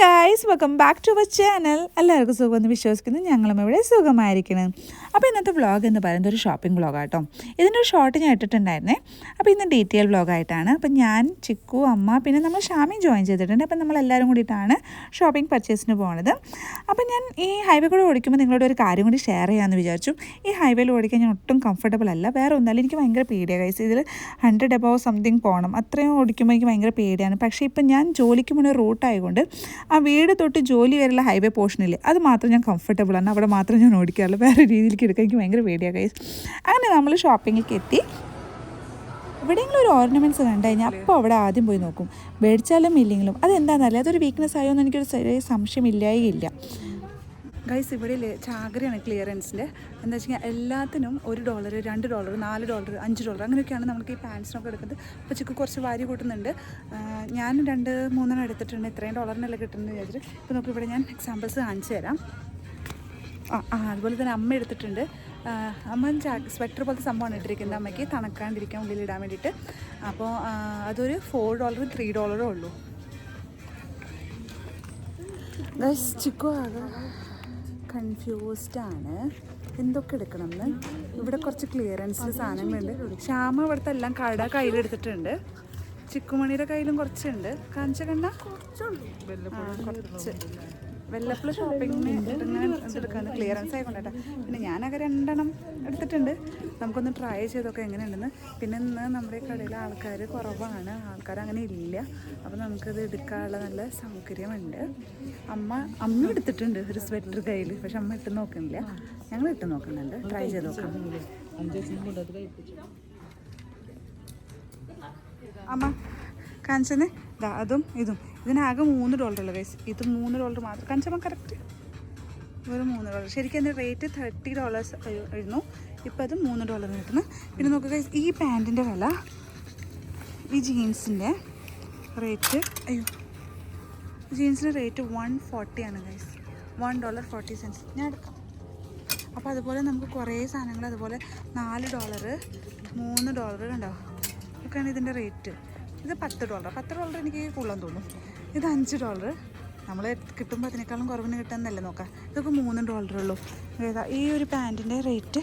Guys welcome back to our channel എല്ലാവർക്കും സുഖമെന്ന് വിശ്വസിക്കുന്നു. ഞങ്ങളും ഇവിടെ സുഖമായിരിക്കണം അപ്പോൾ ഇന്നത്തെ വ്ളോഗ് എന്ന് പറയുന്നത് ഒരു ഷോപ്പിംഗ് വ്ളോഗാട്ടോ ഇതിന്റെ ഒരു ഷോർട്ട് ഞാൻ ഇട്ടിട്ടുണ്ടായിരുന്നേ. അപ്പോൾ ഇന്ന് ഡീറ്റെയിൽ വ്ളോഗായിട്ടാണ് അപ്പോൾ ഞാൻ ചിക്കു അമ്മ പിന്നെ നമ്മൾ ഷാമിയും ജോയിൻ ചെയ്തിട്ടുണ്ട്. അപ്പോൾ നമ്മൾ എല്ലാവരും കൂടിയിട്ടാണ് ഷോപ്പിംഗ് പർച്ചേസിന് പോകുന്നത് അപ്പോൾ ഞാൻ ഈ ഹൈവേ കൂടെ ഓടിക്കുമ്പോൾ നിങ്ങളോട് ഒരു കാര്യം കൂടി ഷെയർ ചെയ്യാമെന്ന് വിചാരിച്ചു. ഈ ഹൈവേയിൽ ഓടിക്കാൻ ഞാൻ ഒട്ടും കംഫർട്ടബിൾ അല്ല. വേറെ ഒന്നല്ല എനിക്ക് ഭയങ്കര പേടിയാണ് ഗൈസ് ഇതിൽ ഹൺഡ്രഡ് എബോവ് സംതിങ് പോകണം അത്രയും ഓടിക്കുമ്പോൾ എനിക്ക് ഭയങ്കര പേടിയാണ്. പക്ഷേ ഇപ്പം ഞാൻ ജോലിക്ക് മുന്നേ റൂട്ടായതുകൊണ്ട് ആ വീട് തൊട്ട് ജോലി വരെയുള്ള ഹൈവേ പോർഷനില്ലേ അത് മാത്രം ഞാൻ കംഫർട്ടബിൾ ആണ്. അവിടെ മാത്രം ഞാൻ ഓടിക്കാറുള്ളൂ. വേറെ രീതിയിലേക്ക് എടുക്കാൻ എനിക്ക് ഭയങ്കര പേടിയാണ് കൈസ് അങ്ങനെ നമ്മൾ ഷോപ്പിങ്ങിലേക്ക് എത്തി. എവിടെയെങ്കിലും ഒരു ഓർണമെന്റ്സ് കണ്ടു കഴിഞ്ഞാൽ അപ്പോൾ അവിടെ ആദ്യം പോയി നോക്കും. മേടിച്ചാലും ഇല്ലെങ്കിലും അതെന്താണെന്നല്ലേ അതൊരു വീക്ക്നെസ് ആയോ എന്ന് എനിക്കൊരു ചെറിയ സംശയമില്ലായേ ഇല്ല ഗൈസ് ഇവിടെ ചാകരയാണ് ക്ലിയറൻസിന്റെ എന്താ വെച്ച് കഴിഞ്ഞാൽ എല്ലാത്തിനും ഒരു ഡോളർ രണ്ട് ഡോളർ നാല് ഡോളർ അഞ്ച് ഡോളർ അങ്ങനെയൊക്കെയാണ് നമുക്ക് ഈ പാൻസിനൊക്കെ എടുക്കുന്നത്. അപ്പോൾ ചിക്ക് കുറച്ച് വാരി കൂട്ടുന്നുണ്ട്. ഞാൻ രണ്ട് മൂന്നെണ്ണം എടുത്തിട്ടുണ്ട്. ഇത്രയും ഡോളറിനല്ല കിട്ടുന്നത് വിചാരിച്ചിട്ട്. ഇപ്പോൾ നമുക്ക് ഇവിടെ ഞാൻ എക്സാമ്പിൾസ് കാണിച്ചു തരാം. ആ ആ അതുപോലെ തന്നെ അമ്മ എടുത്തിട്ടുണ്ട്. അമ്മ സ്വെറ്റർ പോലത്തെ സംഭവമാണ് ഇട്ടിരിക്കുന്നത്. അമ്മയ്ക്ക് തണക്കാണ്ടിരിക്കാൻ ഉള്ളിൽ ഇടാൻ വേണ്ടിയിട്ട്. അപ്പോൾ അതൊരു ഫോർ ഡോളറും ത്രീ ഡോളറും ഉള്ളൂ. ചിക്കു ആകെ? കൺഫ്യൂസ്ഡ് ആണ്. എന്തൊക്കെ എടുക്കണം എന്ന് ഇവിടെ കുറച്ച് ക്ലിയറൻസിൽ സാധനങ്ങളുണ്ട്. ശ്യാമ ഇവിടുത്തെ എല്ലാം കട കയ്യിലെടുത്തിട്ടുണ്ട്. ചിക്കുമണിയുടെ കയ്യിലും കുറച്ചുണ്ട്. കാണിച്ച കുറച്ചുണ്ട് കുറച്ച്. വെല്ലപ്പുള്ള ഷോപ്പിങ്ങിന് ഇങ്ങനെ ക്ലിയറൻസ് ക്ലിയറൻസ് ആയിക്കൊണ്ടേട്ടാ പിന്നെ ഞാനൊക്കെ രണ്ടെണ്ണം എടുത്തിട്ടുണ്ട്. നമുക്കൊന്ന് ട്രൈ ചെയ്തൊക്കെ എങ്ങനെയുണ്ടെന്ന്. പിന്നെ ഇന്ന് നമ്മുടെ കടയിൽ ആൾക്കാർ കുറവാണ്. ആൾക്കാർ അങ്ങനെ ഇല്ല. അപ്പോൾ നമുക്കത് എടുക്കാനുള്ള നല്ല സൗകര്യമുണ്ട്. അമ്മ അമ്മ എടുത്തിട്ടുണ്ട് ഒരു സ്വെറ്റർ കയ്യിൽ പക്ഷെ അമ്മ ഇട്ട് നോക്കുന്നില്ല. ഞങ്ങൾ ഇട്ട് നോക്കുന്നുണ്ട്. ട്രൈ ചെയ്ത് നോക്കാം. അമ്മ കാണിച്ചെന്ന്? അതും ഇതും. ഇതിനാകെ മൂന്ന് ഡോളർ ഉള്ളത് ഗൈസ് ഇത് മൂന്ന് ഡോളർ മാത്രം. കാണിച്ചമ്മ കറക്റ്റ് ഒരു മൂന്ന് ഡോളർ ശരിക്കും എന്റെ റേറ്റ് തേർട്ടി ഡോളേഴ്സ് ആയിരുന്നു. ഇപ്പം അത് മൂന്ന് ഡോളർ കിട്ടുന്നു. പിന്നെ നോക്കുക ഗൈസ് ഈ പാന്റിന്റെ വില ഈ ജീൻസിന്റെ റേറ്റ് അയ്യോ. ജീൻസിന്റെ റേറ്റ് വൺ ഫോർട്ടി ആണ് guys one dollar forty cents ഞാൻ എടുക്കാം. അപ്പോൾ അതുപോലെ നമുക്ക് കുറേ സാധനങ്ങൾ അതുപോലെ നാല് ഡോളർ മൂന്ന് ഡോളർ കണ്ടോ? ഇതൊക്കെയാണ് ഇതിന്റെ റേറ്റ് ഇത് പത്ത് ഡോളർ പത്ത് ഡോളർ എനിക്ക് കൂടുതലും തോന്നുന്നു. ഇത് അഞ്ച് ഡോളർ നമ്മൾ കിട്ടുമ്പോൾ അതിനേക്കാളും കുറവിന് കിട്ടാമെന്നല്ലേ നോക്കാം. ഇതൊക്കെ മൂന്ന് ഡോളർ ഉള്ളൂ. ഏതാ ഈ ഒരു പാന്റിന്റെ റേറ്റ്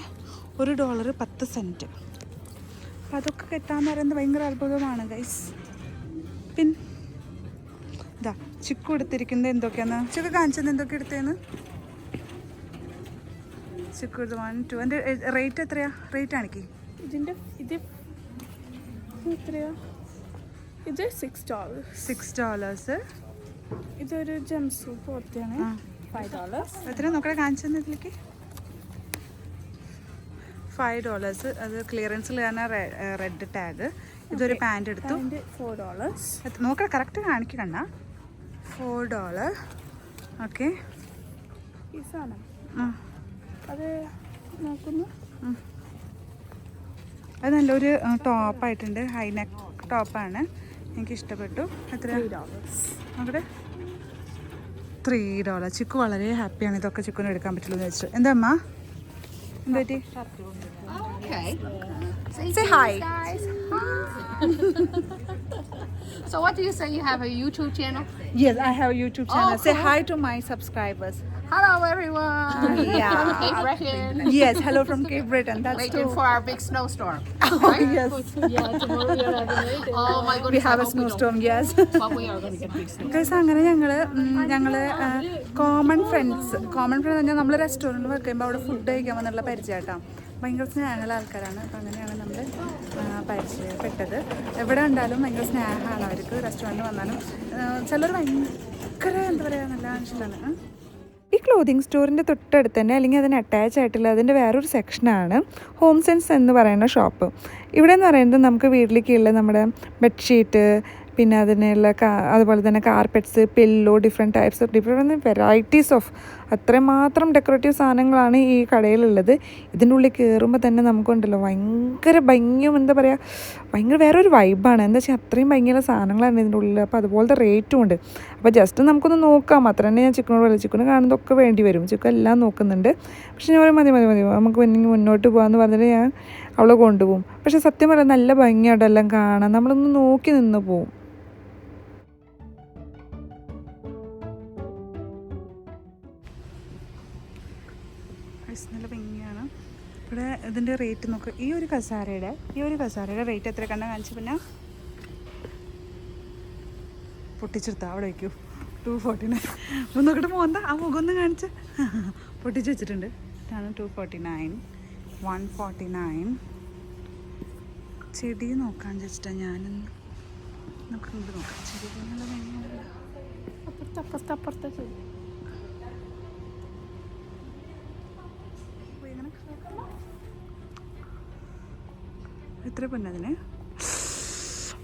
ഒരു ഡോളർ പത്ത് സെന്റ് അപ്പോൾ അതൊക്കെ കിട്ടാമെന്ന് പറയുന്നത് ഭയങ്കര അത്ഭുതമാണ് ഗൈസ് പിൻ ഇതാ ചിക്കു എടുത്തിരിക്കുന്നത് എന്തൊക്കെയാണ് ചിക്കു കാണിച്ചത് എന്തൊക്കെ എടുത്തേന്ന്? ചിക്കു എടുത്ത് വൺ ടു എന്റെ റേറ്റ് എത്രയാ? റേറ്റ് ആണിക്ക് ഇതിന്റെ ഇത് എത്രയാ? ഇത് സിക്സ് ഡോളർ സിക്സ് ഡോളേഴ്സ് ഇതൊരു ജംസ് പോലത്തെയാണ്. ആ. ഫൈവ് ഡോളേഴ്സ് എത്ര നോക്കണേ കാണിച്ചത് ഇതിലേക്ക്. ഫൈവ് ഡോളേഴ്സ് അത് ക്ലിയറൻസിൽ തന്നെ റെഡ് ടാഗ് ഇതൊരു പാന്റ് എടുത്തു. ഫോർ ഡോളേഴ്സ് നോക്കണ കറക്റ്റ് കാണിക്കണ്ട ഫോർ ഡോളർ ഓക്കെ ഈ സാധനം. അത് നോക്കുന്നു. അത് നല്ലൊരു ടോപ്പായിട്ടുണ്ട് ഹൈ നെക്ക് ടോപ്പാണ് എനിക്ക് ഇഷ്ടപ്പെട്ടു എത്ര ത്രീ ത്രീ ഡോളർ ചിക്കു വളരെ ഹാപ്പിയാണ് ഇതൊക്കെ ചിക്കുന് എടുക്കാൻ പറ്റുള്ളൂ എന്ന് വെച്ചു എന്താ അമ്മ എന്താ പറ്റി Say hi. guys. so, what do you say? You have a YouTube channel? Yes, I have a YouTube channel. Oh, cool. Say hi to my subscribers. Hello, everyone. Yeah. Hey, Brecken. Yes, hello from Cape Breton. That's Waiting too. for our big snowstorm. Oh, yes. Oh my goodness. We have I a hope we don't. snowstorm, yes. But we are going to get big snow. Guys അങ്ങനെ ഞങ്ങൾ ഞങ്ങൾ common friends common friends പറഞ്ഞാൽ നമ്മൾ റെസ്റ്റോറന്റിൽ work ചെയ്യുമ്പോൾ അവിടെ food കഴിക്കാൻ വന്നുള്ള പരിചയമായിട്ടാണ് ഭയങ്കര സ്നേഹമുള്ള ആൾക്കാരാണ് അപ്പം അങ്ങനെയാണ് നമ്മൾ പരിചയപ്പെട്ടത് എവിടെ ഉണ്ടാലും ഭയങ്കര സ്നേഹമാണ് അവർക്ക് റെസ്റ്റോറന്റ് വന്നാലും ചിലർ ഭയങ്കര എന്താ പറയുക നല്ല മനുഷ്യരാണ് ഈ ക്ലോതിങ് സ്റ്റോറിന്റെ തൊട്ടടുത്ത് തന്നെ അല്ലെങ്കിൽ അതിന് അറ്റാച്ച് ആയിട്ടുള്ള അതിന്റെ വേറൊരു സെക്ഷനാണ് ഹോം സെൻസ് എന്ന് പറയുന്ന ഷോപ്പ് ഇവിടെ എന്ന് പറയുന്നത് നമുക്ക് വീട്ടിലേക്കുള്ള നമ്മുടെ ബെഡ്ഷീറ്റ് പിന്നെ അതിനുള്ള അതുപോലെ തന്നെ carpets pillow different types of different varieties of അത്രമാത്രം ഡെക്കറേറ്റീവ് സാധനങ്ങളാണ് ഈ കടയിലുള്ളത്. ഇതിന്റെ ഉള്ളിൽ കയറുമ്പോൾ തന്നെ നമുക്കുണ്ടല്ലോ ഭയങ്കര ഭംഗിയും എന്താ പറയുക ഭയങ്കര വേറൊരു വൈബാണ് എന്താ വെച്ചാൽ അത്രയും ഭംഗിയുള്ള സാധനങ്ങളാണ് ഇതിന്റെ ഉള്ളിൽ. അപ്പോൾ അതുപോലത്തെ റേറ്റും ഉണ്ട്. അപ്പോൾ ജസ്റ്റ് നമുക്കൊന്ന് നോക്കാം. അത്ര തന്നെ ഞാൻ ചിക്കനോട് പറയും. ചിക്കന് കാണുന്നതൊക്കെ വേണ്ടി വരും. ചിക്കൻ എല്ലാം നോക്കുന്നുണ്ട്. പക്ഷെ ഞാൻ പറയും മതി മതി മതി. നമുക്ക് പിന്നെ മുന്നോട്ട് പോകാമെന്ന് പറഞ്ഞിട്ട് ഞാൻ അവളെ കൊണ്ടുപോകും. പക്ഷേ സത്യം പറയാം നല്ല ഭംഗിയായിട്ടെല്ലാം കാണാൻ. നമ്മളൊന്ന് നോക്കി നിന്ന് പോവും. ഇതിന്റെ റേറ്റ് നോക്ക്. ഈ ഒരു കസാരയുടെ ഈ ഒരു കസാരയുടെ റേറ്റ് എത്ര കണ്ട കാണിച്ചു പിന്നെ പൊട്ടിച്ചെടുത്ത? അവിടെ വയ്ക്കൂ. ടു ഫോർട്ടി നയൻ ഒന്ന് നോക്കിട്ട് പോകണ്ട ആ മുഖം ഒന്ന് കാണിച്ച്. പൊട്ടിച്ച് വെച്ചിട്ടുണ്ട്. ഇതാണ് two forty nine one forty nine ചെടി നോക്കാൻ വെച്ചിട്ടാ ഞാനൊന്ന് നമുക്ക് നോക്കാം. ചെടി അപ്പുറത്ത് അപ്പുറത്ത് അപ്പുറത്തെ ചെടി എത്ര പൊന്നതിന്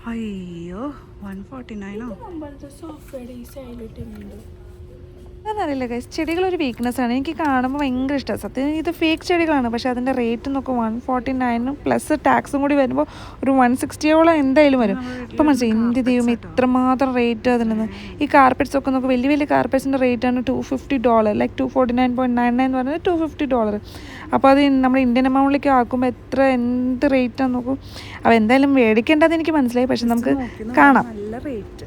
അയ്യോ വൺ ഫോർട്ടി നയനോ സോഫ്റ്റ്വെയർ ഈ അതറിയില്ല ഗൈസ് ചെടികളൊരു വീക്ക്നെസ് ആണ്. എനിക്ക് കാണുമ്പോൾ ഭയങ്കര ഇഷ്ടമാണ് സത്യം ഇത് ഫേക്ക് ചെടികളാണ്. പക്ഷേ അതിന്റെ റേറ്റ് നോക്കും വൺ ഫോർട്ടി നയനും പ്ലസ് ടാക്സും കൂടി വരുമ്പോൾ ഒരു വൺ സിക്സ്റ്റിയോളം എന്തായാലും വരും. അപ്പം മനസ്സിലായി ഇന്ത്യ ദൈവം ഇത്രമാത്രം റേറ്റ് അതിനെന്ന് ഈ കാർപ്പറ്റ്സ് ഒക്കെ നോക്കും വലിയ വലിയ കാർപ്പറ്റ്സിന്റെ റേറ്റാണ് two fifty dollar like two forty nine point nine nine എന്ന് പറയുന്നത് ടു ഫിഫ്റ്റി ഡോളർ അപ്പോൾ അത് നമ്മുടെ ഇന്ത്യൻ എമൗണ്ടിലേക്ക് ആക്കുമ്പോൾ എത്ര എന്ത് റേറ്റാന്ന് നോക്കും. അപ്പോൾ എന്തായാലും മേടിക്കേണ്ടതെന്ന് എനിക്ക് മനസ്സിലായി. പക്ഷെ നമുക്ക് കാണാം. നല്ല റേറ്റ്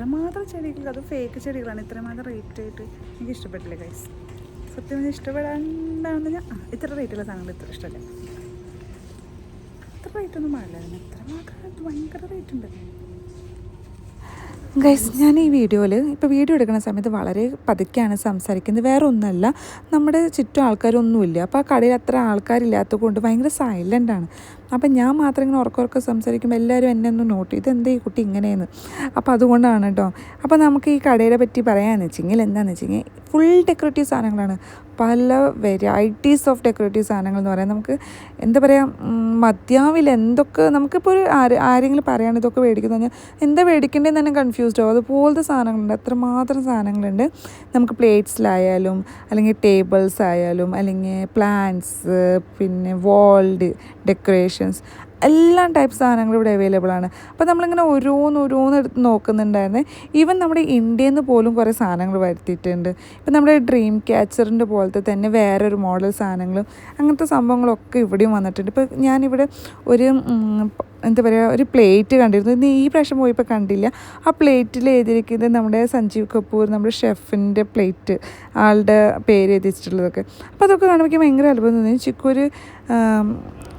ഇത്രമാത്രം ചെടികൾ അത് ഫേക്ക് ചെടികളാണ്. ഇത്രമാത്രം റേറ്റ് ആയിട്ട് എനിക്ക് ഇഷ്ടപ്പെട്ടില്ല ഗൈസ് സത്യം പറഞ്ഞാൽ ഇഷ്ടപ്പെടാണ്ടാണ് ഞാൻ ഇത്ര റേറ്റുള്ള സാധനങ്ങൾ ഇത്ര ഇഷ്ടമല്ല ഇത്ര റേറ്റ് ഒന്നും പാടില്ല അതിന്. ഇത്രമാത്രം ഭയങ്കര റേറ്റ് ഉണ്ട്. ഗൈസ് ഞാൻ ഈ വീഡിയോയിൽ ഇപ്പോൾ വീഡിയോ എടുക്കുന്ന സമയത്ത് വളരെ പതുക്കെയാണ് സംസാരിക്കുന്നത്. വേറെ ഒന്നുമല്ല നമ്മുടെ ചുറ്റും ആൾക്കാരൊന്നുമില്ല. അപ്പോൾ ആ കടയിൽ അത്ര ആൾക്കാരില്ലാത്തത് കൊണ്ട് ഭയങ്കര സൈലന്റ് ആണ്. അപ്പം ഞാൻ മാത്രം ഇങ്ങനെ ഉറക്കുറക്കം സംസാരിക്കുമ്പോൾ എല്ലാവരും എന്നെ ഒന്ന് നോട്ട് ചെയ്തു. എന്താ ഈ കുട്ടി ഇങ്ങനെയെന്ന്? അപ്പോൾ അതുകൊണ്ടാണ് കേട്ടോ. അപ്പോൾ നമുക്ക് ഈ കടയെ പറ്റി പറയാമെന്ന് വെച്ചെങ്കിൽ എന്താണെന്ന് വെച്ചെങ്കിൽ ഫുൾ ഡെക്കറേറ്റീവ് സാധനങ്ങളാണ്. പല വെറൈറ്റീസ് ഓഫ് ഡെക്കറേറ്റീവ് സാധനങ്ങൾ എന്ന് പറയാൻ നമുക്ക് എന്താ പറയുക മദ്യാവിൽ എന്തൊക്കെ നമുക്കിപ്പോൾ ഒരു ആര് ആരെങ്കിലും പറയാണ് ഇതൊക്കെ മേടിക്കുന്നു പറഞ്ഞാൽ എന്താ മേടിക്കേണ്ടതെന്ന് തന്നെ കൺഫ്യൂസ്ഡ് ആവും. അതുപോലത്തെ സാധനങ്ങളുണ്ട്. അത്രമാത്രം സാധനങ്ങളുണ്ട്. നമുക്ക് പ്ലേറ്റ്സിലായാലും അല്ലെങ്കിൽ ടേബിൾസ് ആയാലും അല്ലെങ്കിൽ പ്ലാന്റ്സ് പിന്നെ വാൾഡ് ഡെക്കറേഷൻസ് എല്ലാ ടൈപ്പ് സാധനങ്ങളും ഇവിടെ അവൈലബിൾ ആണ്. അപ്പോൾ നമ്മളിങ്ങനെ ഓരോന്ന് ഓരോന്ന് എടുത്ത് നോക്കുന്നുണ്ടായിരുന്നേ. ഈവൻ നമ്മുടെ ഇന്ത്യയിൽ നിന്ന് പോലും കുറേ സാധനങ്ങൾ വരുത്തിയിട്ടുണ്ട്. ഇപ്പം നമ്മുടെ ഡ്രീം ക്യാച്ചറിന്റെ പോലത്തെ തന്നെ വേറൊരു മോഡൽ സാധനങ്ങളും അങ്ങനത്തെ സംഭവങ്ങളൊക്കെ ഇവിടെയും വന്നിട്ടുണ്ട്. ഇപ്പോൾ ഞാനിവിടെ ഒരു എന്താ പറയുക ഒരു പ്ലേറ്റ് കണ്ടിരുന്നു. ഇന്ന് ഈ പ്രാവശ്യം പോയപ്പോൾ കണ്ടില്ല. ആ പ്ലേറ്റിൽ എഴുതിയിരിക്കുന്നത് നമ്മുടെ സഞ്ജീവ് കപൂർ നമ്മുടെ ഷെഫിന്റെ പ്ലേറ്റ് ആളുടെ പേര് എഴുതിച്ചിട്ടുള്ളതൊക്കെ. അപ്പോൾ അതൊക്കെ കാണുമ്പോൾ ഭയങ്കര അത്ഭുതം തോന്നി. ചിക്കു ഒരു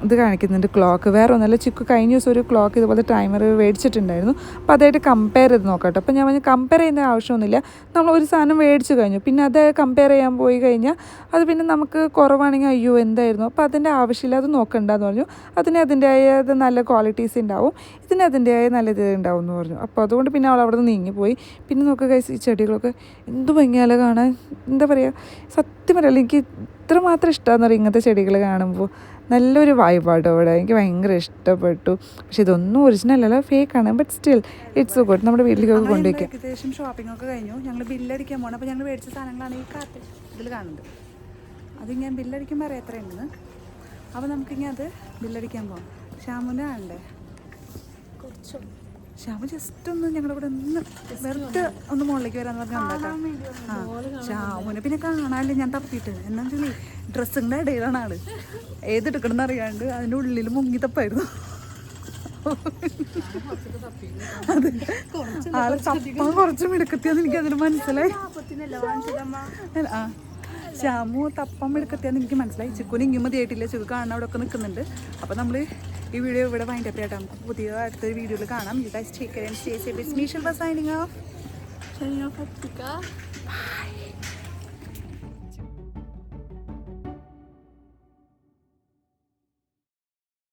ഇത് കാണിക്കുന്നുണ്ട് ക്ലോക്ക് വേറെ ഒന്നല്ല ചിക്കു കഴിഞ്ഞ ദിവസം ഒരു ക്ലോക്ക് ഇതുപോലെ ടൈമർ മേടിച്ചിട്ടുണ്ടായിരുന്നു. അപ്പോൾ അതായിട്ട് കമ്പയർ ചെയ്ത് നോക്കട്ടെ. അപ്പോൾ ഞാൻ പറഞ്ഞു കമ്പയർ ചെയ്യുന്ന ആവശ്യമൊന്നുമില്ല. നമ്മൾ ഒരു സാധനം മേടിച്ച് കഴിഞ്ഞു. പിന്നെ അത് കമ്പയർ ചെയ്യാൻ പോയി കഴിഞ്ഞാൽ അത് പിന്നെ നമുക്ക് കുറവാണെങ്കിൽ അയ്യോ എന്തായിരുന്നു? അപ്പോൾ അതിന്റെ ആവശ്യമില്ല അത് നോക്കണ്ടെന്ന് പറഞ്ഞു. അതിന് അതിന്റെ നല്ല നല്ല ക്വാളിറ്റീസ് ഉണ്ടാവും ഇതിന് അതിന്റെതായ നല്ല ഇത് ഉണ്ടാവും എന്ന് പറഞ്ഞു. അപ്പോൾ അതുകൊണ്ട് പിന്നെ അവൾ അവിടെ നിന്ന് നീങ്ങിപ്പോയി. പിന്നെ നോക്കുക കഴിച്ച് ഈ ചെടികളൊക്കെ എന്ത് ഭംഗിയാലോ കാണാൻ. എന്താ പറയുക സത്യം പറയല്ല എനിക്ക് ഇത്രമാത്രം ഇഷ്ടമാണെന്ന് പറയും ഇങ്ങനത്തെ ചെടികൾ കാണുമ്പോൾ നല്ലൊരു വായ്പാട്ടോ അവിടെ. എനിക്ക് ഭയങ്കര ഇഷ്ടപ്പെട്ടു. പക്ഷെ ഇതൊന്നും ഒറിജിനൽ അല്ല ഫേക്ക് ആണ്. ബട്ട് സ്റ്റിൽ ഇറ്റ്സ് ഗുഡ് നമ്മുടെ വീട്ടിലേക്കൊക്കെ കൊണ്ടുവയ്ക്കാം ഏകദേശം ഷോപ്പിംഗ് ഒക്കെ കഴിഞ്ഞു. ഞങ്ങൾ ബില്ലടിക്കാൻ പോകണം അപ്പോൾ ഞങ്ങൾ മേടിച്ച സാധനങ്ങളാണ് ഈ കാർട്ട് ഇതിൽ കാണുന്നത്. അത് ഞാൻ ബില്ലടിക്കുമ്പോൾ അറിയാം എത്രയുണ്ടെന്ന്. അപ്പോൾ നമുക്കിങ്ങനെ അത് ബില്ലടിക്കാൻ പോകാം ഷാമുന്റെ ആണ്ടേ ശ്യാമു ജസ്റ്റ് ഒന്ന് ഞങ്ങളുടെ കൂടെ ഒന്ന് വെറുതെ ഒന്ന് മുകളിലേക്ക് വരാന്ന് പറഞ്ഞാൽ ആ ശ്യാമുനെ പിന്നെ കാണാനില്ല ഞാൻ തപ്പിയിട്ട് എന്നാ വെച്ചാൽ ഡ്രസ്സിന്റെ ഇടയിലാണ് ആൾ. ഏതെടുക്കണം എന്നറിയാണ്ട് അതിന്റെ ഉള്ളിൽ മുങ്ങി തപ്പായിരുന്നു. അതെ. ആൾ തപ്പാൻ കുറച്ച് മിടുക്കത്തിയാന്ന് എനിക്ക് അതിന് മനസ്സിലായി ആ. ശ്യാമു തപ്പം എടുക്കത്തിയാന്ന് എനിക്ക് മനസ്സിലായി. ചിക്കുന് ഇങ്ങും മതിയായിട്ടില്ല. ചിക്കു കാണാൻ അവിടെ ഒക്കെ നിൽക്കുന്നുണ്ട്. അപ്പോൾ നമ്മൾ ഈ വീഡിയോ ഇവിടെ വൈൻഡ് അപ്പ് ചെയ്യട്ടെ. നമുക്ക് പുതിയ അടുത്തൊരു വീഡിയോയിൽ കാണാം. You guys take care and stay safe it's me of